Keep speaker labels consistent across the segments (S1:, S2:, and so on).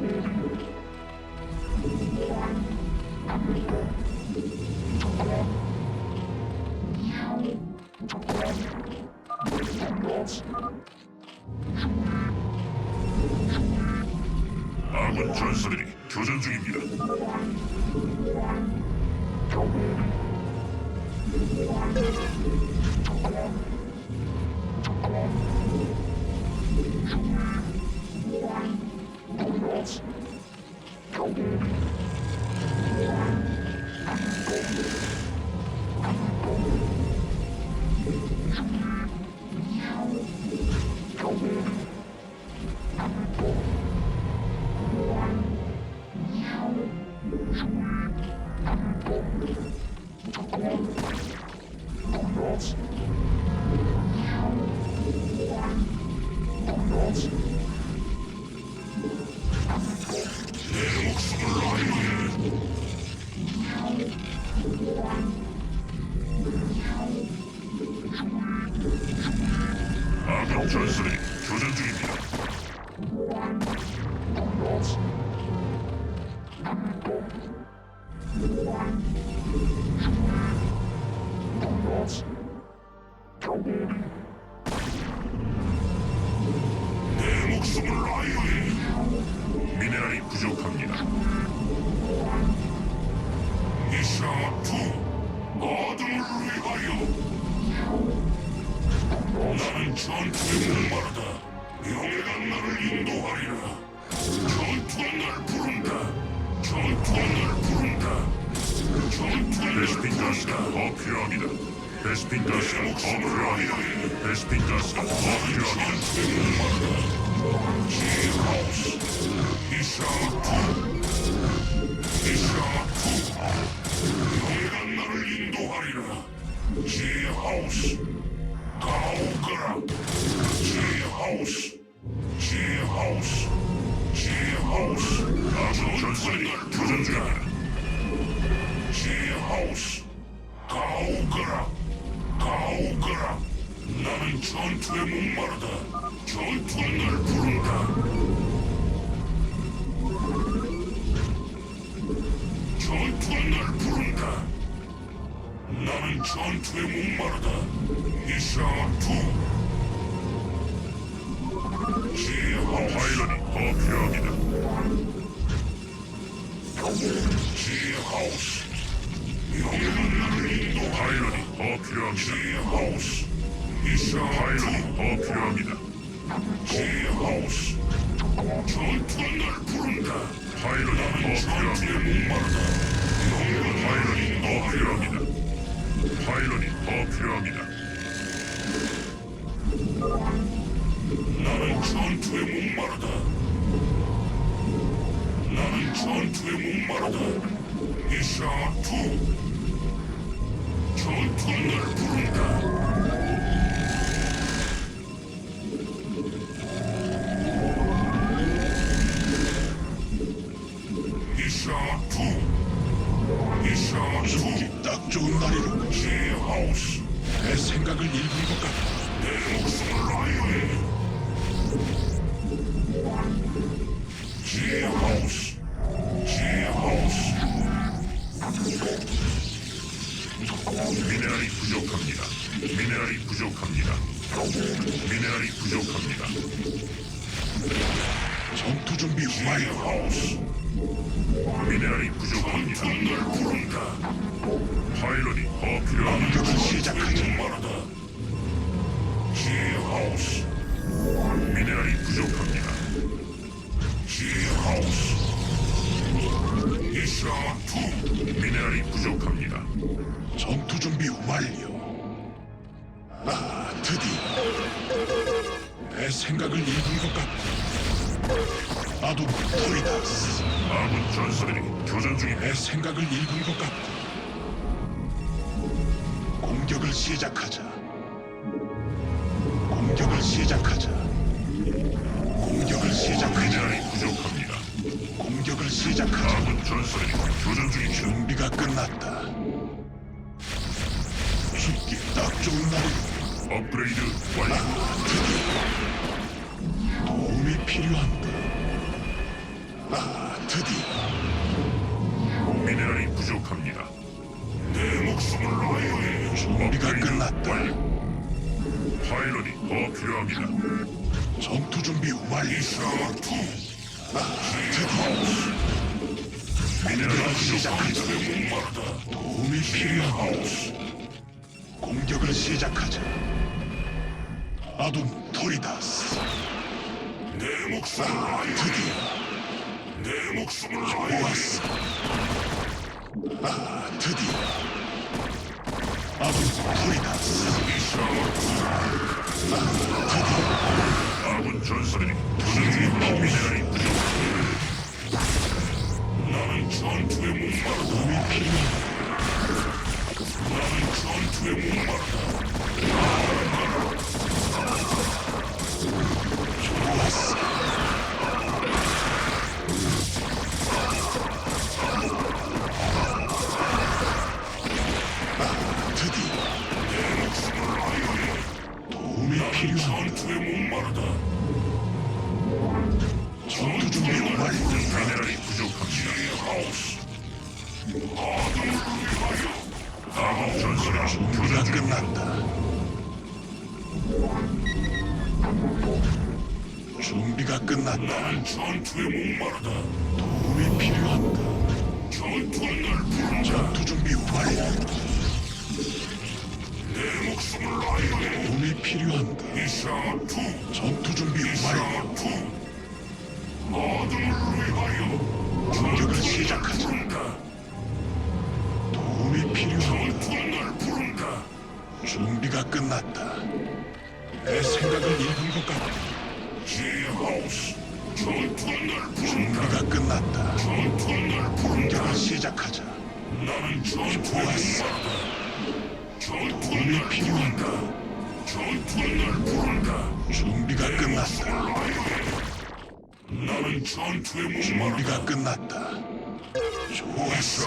S1: Thank you. 부족합니다. 이샤투 어둠을 위하여 나는 전투에 목마르다. 명예가 나를 인도하리라. 전투가 날 부른다. 전투가 날 부른다. 전투가 가스가 더 필요합니다. 베스핀 가스가 더 필요합니다. 베스핀 가스가 인도하리라. 지하우스 전투에 목마르다 전투가 날 부른다 날 부른다 나는 전투에 목마르다. 이샤투. 지하 파일런이 더 필요합니다.
S2: 하우스. 명령을 인도
S1: 파일럿이 더 필요합니다.
S2: 하우스. 미션
S1: 파일럿이 더 필요합니다.
S2: 하우스. 전투가 날 부른다.
S1: 파일럿이 더 필요합니다. 더 필요합니다. 파일럿이 더 필요합니다.
S2: 나는 전투에 목마르다. 나는 전투에 목마르다. 이샤 투. 전투가
S1: 미네랄이 부족합니다. 미네랄이 부족합니다. 미네랄이 부족합니다.
S3: 전투 준비
S2: 제
S3: 완료.
S1: 미네랄이 부족합니다. 파일럿이 더 필요합니다.
S3: 공격을 시작하자.
S2: 목마르다 제 하우스
S1: 미네랄이 부족합니다.
S2: 하우스
S1: 미네랄이 부족합니다.
S3: 전투 준비 완료. 아, 드디어 내 생각을 읽은 것 같아. 나도 토리다스.
S1: 아군 전사들이 교전 중입니다.
S3: 내 생각을 읽은 것 같아. 공격을 시작하자. 공격을 시작하자. 공격을 시작하자.
S1: 미네랄이 부족합니다.
S3: 공격을 시작하자.
S1: 아군 전사들이 교전 중입니다.
S3: 준비가 끝났다. 죽기 딱 좋은 날이고
S1: 업그레이드 완료.
S3: 도움이 필요한가? 아, 드디어
S1: 미네랄이 부족합니다.
S2: 내 목숨을 라이오에
S3: 준비가 끝났다.
S1: 완료. 파일럿이 더 필요합니다.
S3: 전투 준비 완료.
S2: 이샤 투
S1: 미네랄이
S3: 시작하자.
S2: 목마르다
S3: 도움이 필요한가? 공격을 시작하자. 아둠 토리다스.
S2: 내 목숨을 라이오에
S3: 드디어
S2: 내 목숨을 라이오에
S3: 왔어. 아, 드디어 아둠 토리다스.
S1: 아 군 전사들이 중입니다. 미네랄이 부족합니다.
S2: 나는 전투에 목마르다? 나는 전투에 목마르다
S3: 시작하자. 도움이?
S2: 전투가 날 부른다
S3: 준비가 끝났다. 내 생각을 읽은 것 같다.
S2: 제 하우스 전투가 날 부른다
S3: 준비가 끝났다.
S2: 전투가 날 부른다
S3: 공격을 시작하자.
S2: 나는
S3: 도움이
S2: 날
S3: 필요한가?
S2: 전투가 날 부른다
S3: 준비가 끝났다.
S2: 나는 전투에 목마르다
S3: 준비가 끝났다. 좋았어.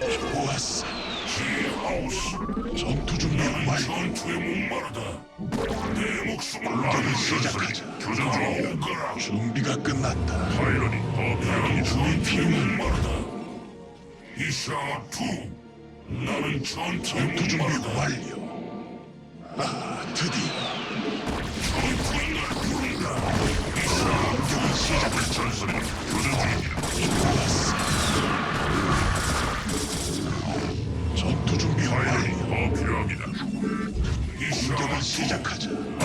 S3: 좋았어.
S2: 제 하우스
S3: 전투 준비 완료.
S2: 전투에 목마르다 내 목숨을 라이오에
S3: 시작하자.
S1: 교전 중입니다.
S2: 가오거라
S3: 준비가 끝났다.
S1: 파일럿이 더 필요합니다.
S2: 전투에 목마르다 이샤 투 나는 전투에
S3: 전투 준비
S2: 목마르다
S3: 완료. 아, 드디어
S2: 전투가 날 부른다
S3: 공격을 시작하자.
S1: 전사들이 교전 중입니다.
S2: 전투
S1: 준비 완료. 더 필요합니다. 이
S2: 공격을 시작하자.
S1: 아,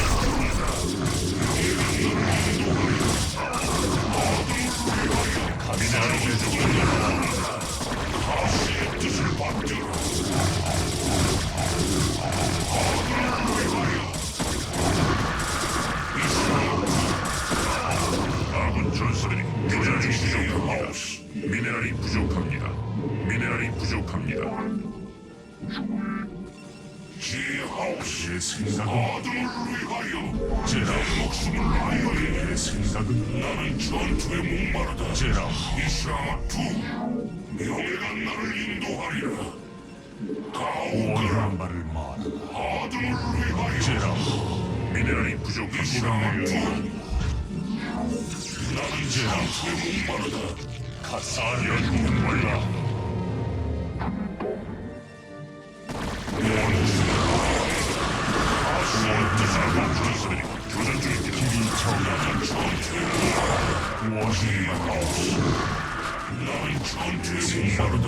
S1: 미네랄이 부족합니다. 미네랄이 부족합니다.
S2: 지하우스
S1: 제 생각은
S2: 아들을 위하여
S1: 제라.
S2: 목숨을 아이오에
S1: 제 생각은
S2: 나는 전투에 목마르다.
S1: 제라.
S2: 이샤투 명예가 나를 인도하리라. 가오거라
S1: 원하는 바를 말하라.
S2: 아들을 위하여
S1: 제라. 미네랄이 부족합니다.
S2: 이샤투 나는 전투에 목마르다. 전투에 목마르다.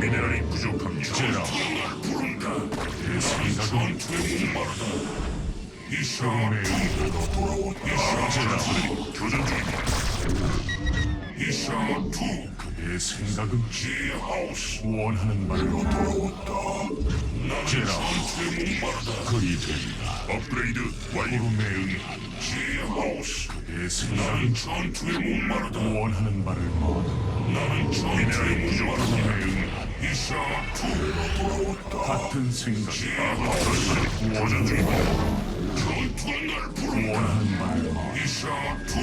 S1: 미네랄이 부족합니다. 제라.
S2: 날 부른다.
S1: 제 생각은
S2: 전투에 목마르다. 이샤투
S1: 제라. 교전 중입니다.
S2: 이샤투
S1: 제 생각은
S2: 지하우스
S1: 원하는 바로 돌아왔다. 제라. 그리 되리라. 업그레이드 완료. 구름에 응한
S2: 지하우스
S1: 제 생각은
S2: 전투에 목마르다.
S1: 원하는 말하라.
S2: 나는 전투에 목마르다.
S1: 구름에 응한
S2: 이샤 투
S1: 같은 생각. 전선이 교전 중입 니다.
S2: 전투가 날 부른다.
S1: 원하는 바를 말하라.
S2: 이샤투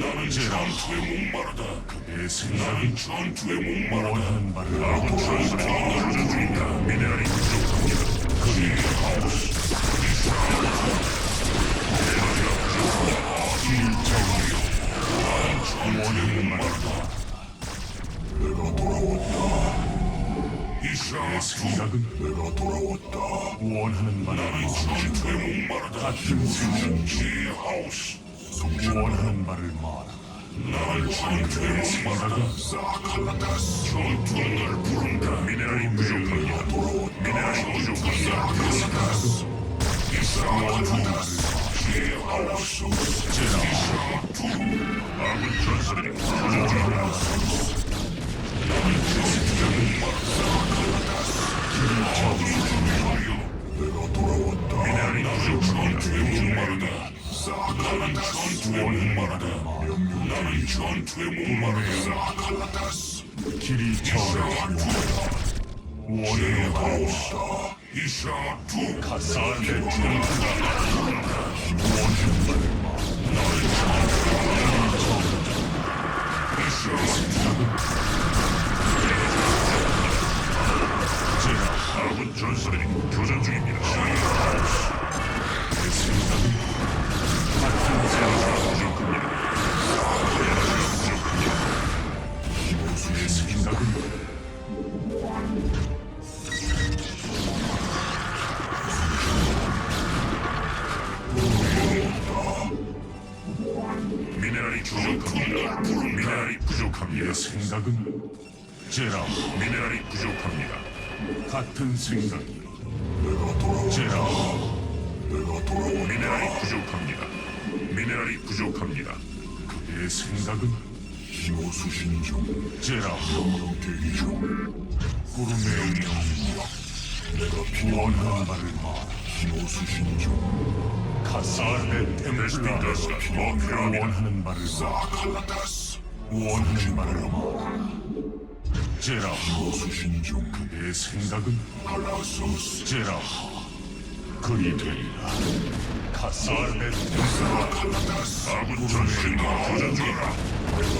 S2: 나는 전투에 목마르다.
S1: 제 생각은
S2: 전투에 목마르다.
S1: 원하는 바를
S2: 전투에 목마르다.
S1: 같은 생각.
S2: 지 하우스
S1: 원하는 바를 말하라.
S2: 나는 전투에 목마르다. 전투가 날 부른다.
S1: 미네랄이 부족합니다. 미네랄이 부족합니다.
S2: 이샤투 지하우스
S1: 제라. 아군 전선이 교전 중입
S2: 목마르다. 나는 전투에 목마르다. 나는 전투에 목마르다.
S1: 길이 정해 원하는 바를
S2: 지하우스 이샤투
S1: 가사의 중투가 원하는 바를 제라 아군 전선이 교전 중입 생각은 제라 미네랄이 부족합니다. 같은 생각이 제라 미네랄이 부족합니다. 미네랄이 부족합니다. 내 생각은
S3: 희모수신 중
S1: 제라
S3: 명령 대기 중
S1: 구름의 응용
S3: 내가
S1: 원하는 바를 말
S3: 희모수신 중
S1: 가사의 템플라 목표 원하는 바를 말
S3: 칼라다스
S1: 원하는 바를 말 제라
S3: 희모수신
S1: 중내 생각은
S3: 칼라소스
S1: 제라 그리 되리라 템플라
S3: 칼라다스
S1: 아군 전술이 교전 중이다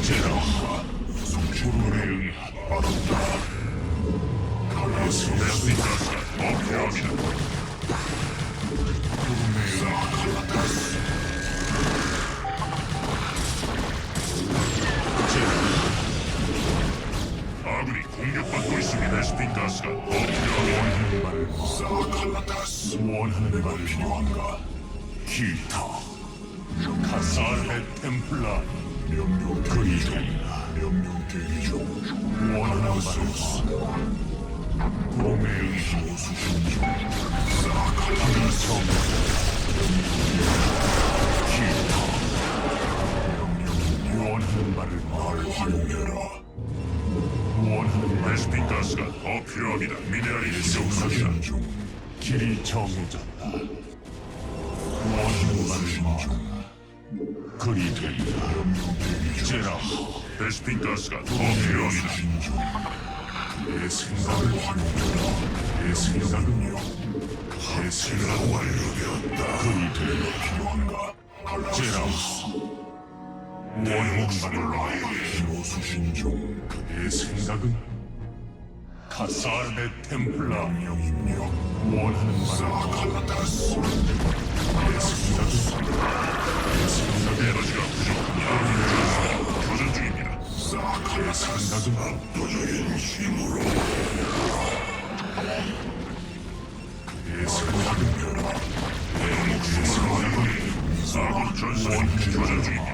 S1: 제라 구름의 응한 내 생각은 목표합니다 구름의 응한 제라 아군이 공격받고 있습니다. 베스핀 가스가. 더 필요합니다.
S3: 원하는 바를
S2: 사칼라다스
S3: 원하는 바를
S2: 필요한가?
S3: 기타. 카사르의 템플라
S2: 명령
S3: 그리 되리라.
S2: 명령 대기 중
S3: 원하는 바를 동맹이
S2: 수신
S3: 중원 바를
S2: 날 활용해라
S3: 원하는 바를
S1: 베스핀 가스가 더 필요합니다. 미네랄이 부족합니다.
S2: 중
S3: 길이 정해졌다 원하는 그리
S2: 중
S3: 제라
S1: 베스핀 가스가 더 필요합니다.
S3: 내 생각을
S2: 활용해라
S3: 내 생각은요
S2: 내 생각 완료되었다
S3: 그리
S2: 필요한가?
S3: 제라 원하는 바를 말하
S2: 기호 수신
S3: 중내 생각은 카사르의 템플라
S2: 입력
S3: 원하는 바를
S2: 사칼라다스
S3: 내 생각은 내 생각에
S1: 에너지가 부족합니다. 교전 중입니다.
S3: 내 생각은
S2: 압도적인 힘으로
S3: 내 생각은
S1: 아군 전선이 교전 중입니다.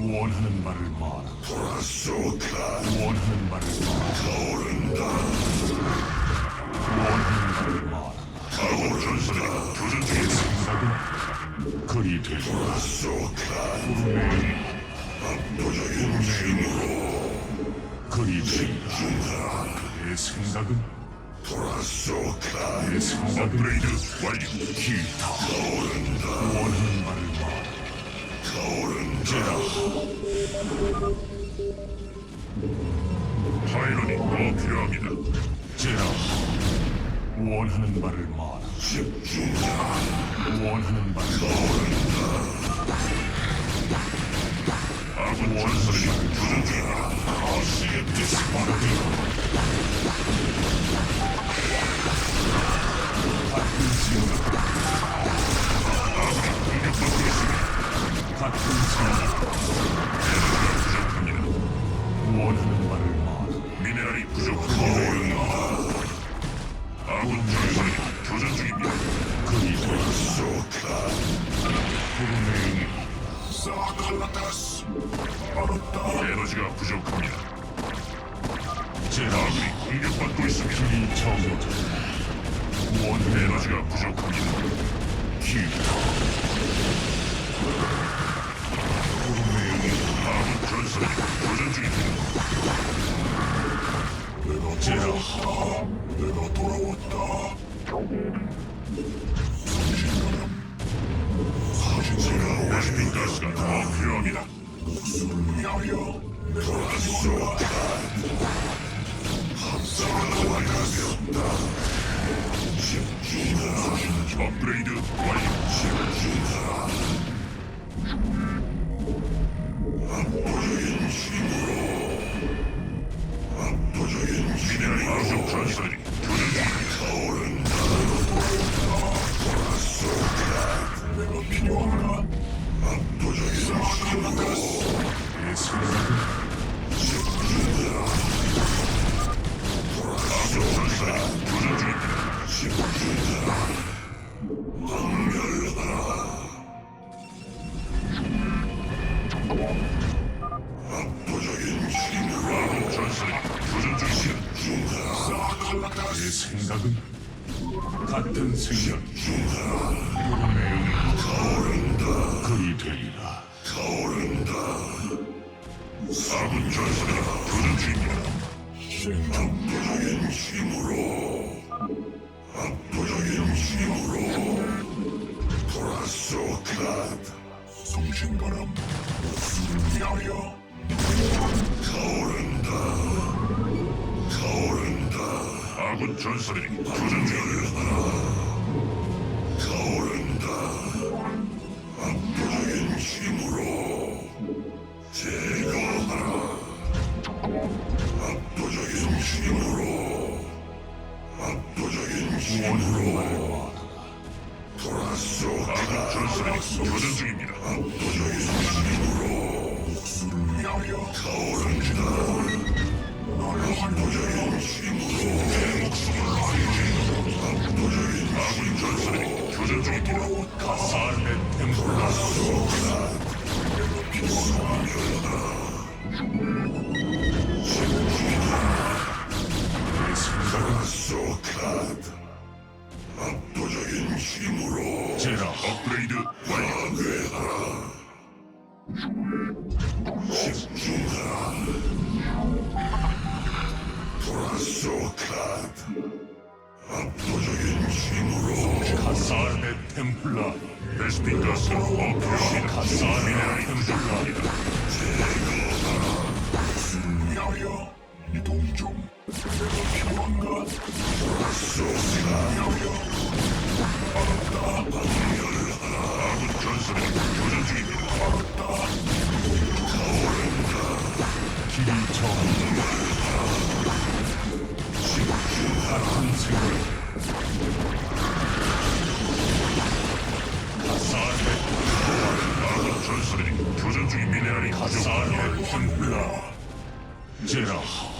S3: 원하는 바를 말하
S2: 쏘카
S3: 원하는 바를 말하 원하는 바를 말하
S1: 아군 전선들이 교전 중입니다.
S3: 생각은 그리 되리라.
S2: 쏘카
S3: 운명이
S2: 압도적인 힘으로
S3: 그리 되리라. 내 생각은
S2: 쏘카
S3: 내 생각은
S1: 업그레이드 완료.
S3: 기타. 원하는 바를 말 하 제라
S1: 파일럿이 더 필요합니다.
S3: 제라 원하는 바를 말하 원하는 바를 말하
S1: 아군 전선들이 교전 중입니다.
S2: 아시게 되시바라
S3: 같은 생각
S1: 부
S3: 원하는 바를 말하
S1: 미네랄이 부족합니다. 아군 전선이 교전 중입니다.
S3: 그리 되리라
S2: 쏘카
S3: 운명이
S2: 사칼라다스 알았다
S1: 에너지가 부족합니다.
S3: 제라
S1: 아군이 공격받고 있습니다.
S3: 길이 정해졌다 원하는
S1: 에너지가 부족합니다.
S3: 기타
S1: 전선이 교전 중입니다.
S2: 내가 돌아왔다 내가 돌아왔다 사신세가
S1: 베스핀 가스가 더 필요합니다.
S2: 목숨을 위하여 내가 쏘카 함사가 완료되었다 집중하라
S1: 업그레이드 완료.
S2: 힘으로 압도적인
S1: 미네랄이 아군 전
S2: 거친 바람 숭하여 가오른다. 가오른다.
S1: 아군 전설이
S2: 구름을 하라
S1: 전설이 교전 제라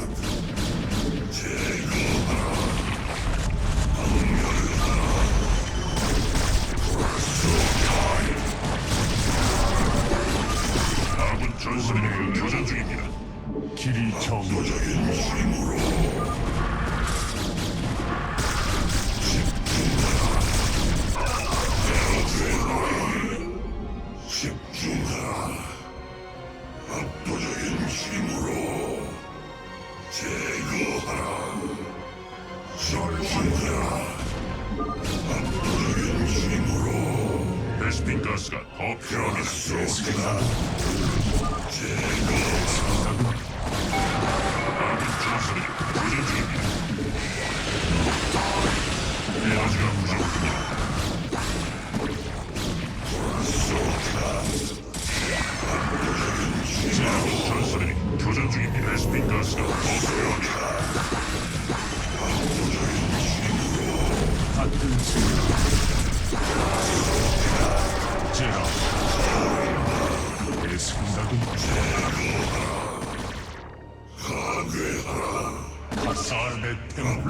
S1: 베스핀 가스가 더 필요합니다. 좋습니다.
S2: 제거.
S1: 아군 전선이
S2: 하라. 가사르 템